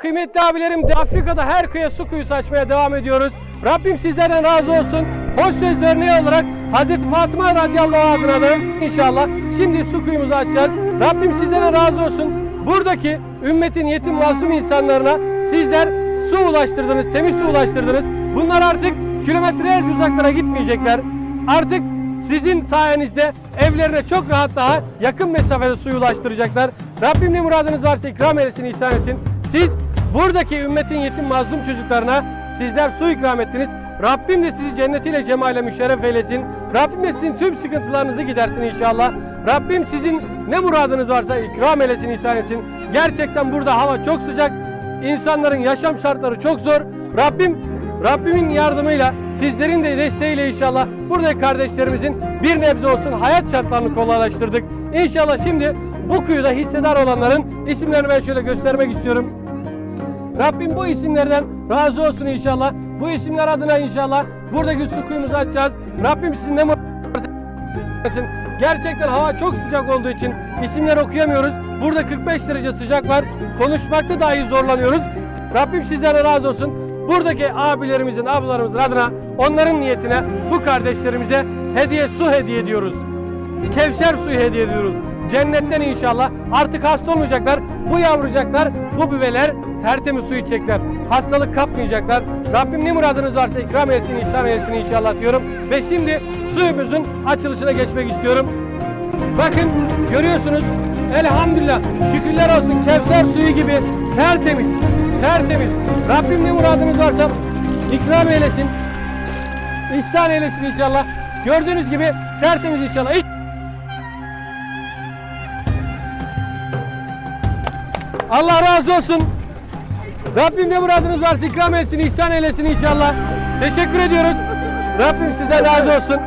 kıymetli abilerim. Afrika'da her köye su kuyusu açmaya devam ediyoruz. Rabbim sizlerden razı olsun. Hoş söz örneği olarak Hazreti Fatıma radıyallahu anh adına da inşallah şimdi su kuyumuzu açacağız. Rabbim sizlere razı olsun. Buradaki ümmetin yetim masum insanlarına sizler su ulaştırdınız, temiz su ulaştırdınız. Bunlar artık kilometrelerce uzaklara gitmeyecekler. Artık sizin sayenizde evlerine çok rahat daha yakın mesafede suyu ulaştıracaklar. Rabbim ne muradınız varsa ikram eylesin, ihsan etsin. Siz buradaki ümmetin yetim mazlum çocuklarına sizler su ikram ettiniz. Rabbim de sizi cennetiyle cemale müşerref eylesin. Rabbim de sizin tüm sıkıntılarınızı gidersin inşallah. Rabbim sizin ne muradınız varsa ikram eylesin, ihsan etsin. Gerçekten burada hava çok sıcak. İnsanların yaşam şartları çok zor. Rabbim Rabbimin yardımıyla, sizlerin de desteğiyle inşallah buradaki kardeşlerimizin bir nebze olsun hayat şartlarını kolaylaştırdık. İnşallah şimdi bu kuyuda hissedar olanların isimlerini ben şöyle göstermek istiyorum. Rabbim bu isimlerden razı olsun inşallah. Bu isimler adına inşallah buradaki su kuyumuzu açacağız. Rabbim sizin ne etsin. Gerçekten hava çok sıcak olduğu için isimler okuyamıyoruz. Burada 45 derece sıcak var. Konuşmakta dahi zorlanıyoruz. Rabbim sizlere razı olsun. Buradaki abilerimizin, ablalarımızın adına onların niyetine bu kardeşlerimize hediye su hediye ediyoruz. Kevser suyu hediye ediyoruz. Cennetten inşallah artık hasta olmayacaklar. Bu yavrucaklar, bu bebeler tertemiz su içecekler. Hastalık kapmayacaklar. Rabbim ne muradınız varsa ikram etsin, ihsan etsin inşallah diyorum. Ve şimdi suyumuzun açılışına geçmek istiyorum. Bakın görüyorsunuz elhamdülillah şükürler olsun Kevser suyu gibi tertemiz, tertemiz. Rabbim ne muradınız varsa ikram eylesin, ihsan eylesin inşallah. Gördüğünüz gibi tertemiz inşallah. Allah razı olsun. Rabbim ne muradınız varsa ikram etsin, ihsan eylesin inşallah. Teşekkür ediyoruz. Rabbim sizden razı olsun.